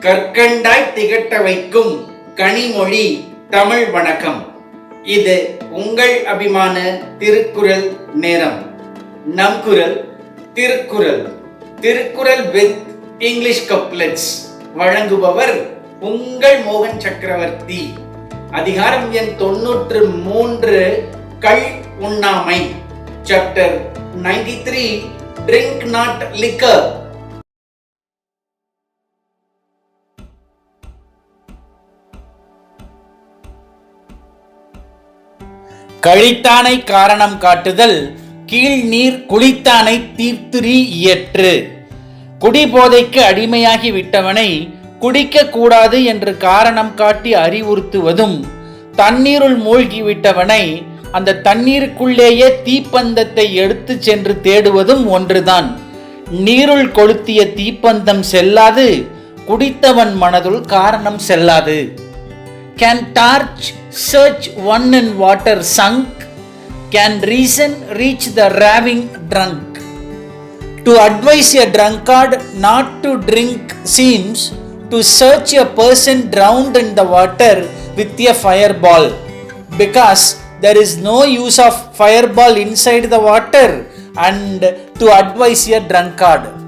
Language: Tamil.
கற்கண்டாய் திகட்ட வைக்கும் கனிமொழி தமிழ் வணக்கம். இது உங்கள் அபிமான திருக்குறள் நேரம். நம் குரல் Thirukkural. Thirukkural with English couplets வழங்குபவர் உங்கள் மோகன் சக்கரவர்த்தி. அதிகாரம் எண் தொன்னூற்று மூன்று கள் உண்ணாமை. Chapter 93 three drink not liquor கழித்தானை காரணம் காட்டுதல் கீழ் நீர் குளித்தானை தீர்த்துரி இயற்று. குடிபோதைக்கு அடிமையாகி விட்டவனை குடிக்க கூடாது என்று காரணம் காட்டி அறிவுறுத்துவதும் தண்ணீருள் மூழ்கிவிட்டவனை அந்த தண்ணீருக்குள்ளேயே தீப்பந்தத்தை எடுத்து சென்று தேடுவதும் ஒன்றுதான். நீருள் கொளுத்திய தீப்பந்தம் செல்லாது குடித்தவன் மனதுள் காரணம் செல்லாது. Can torch search one in water sunk? Can reason reach the raving drunk? To advise a drunkard not to drink seems to search a person drowned in the water with a fireball because there is no use of fireball inside the water and to advise a drunkard.